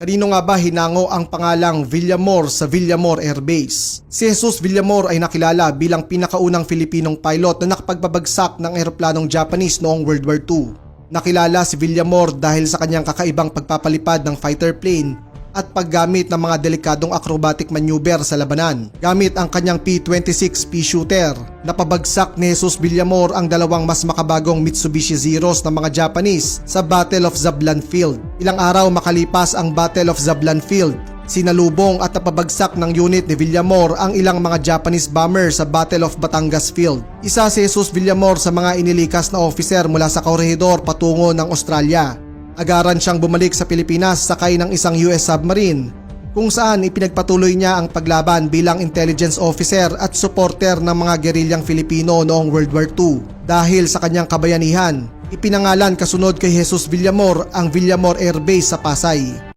Kanino nga ba hinango ang pangalang Villamor sa Villamor Air Base? Si Jesus Villamor ay nakilala bilang pinakaunang Filipinong pilot na nakapagbabagsak ng eroplanong Japanese noong World War II. Nakilala si Villamor dahil sa kanyang kakaibang pagpapalipad ng fighter plane at paggamit ng mga delikadong acrobatic maneuver sa labanan. Gamit ang kanyang P-26 P shooter, napabagsak ni Jesus Villamor ang dalawang mas makabagong Mitsubishi Zeros ng mga Japanese sa Battle of Zablan Field. Ilang araw makalipas ang Battle of Zablan Field, sinalubong at napabagsak ng unit ni Villamor ang ilang mga Japanese bomber sa Battle of Batangas Field. Isa si Jesus Villamor sa mga inilikas na officer mula sa korehidor patungo ng Australia. Agaran siyang bumalik sa Pilipinas sakay ng isang US submarine kung saan ipinagpatuloy niya ang paglaban bilang intelligence officer at supporter ng mga gerilyang Filipino noong World War II. Dahil sa kanyang kabayanihan, ipinangalan kasunod kay Jesus Villamor ang Villamor Air Base sa Pasay.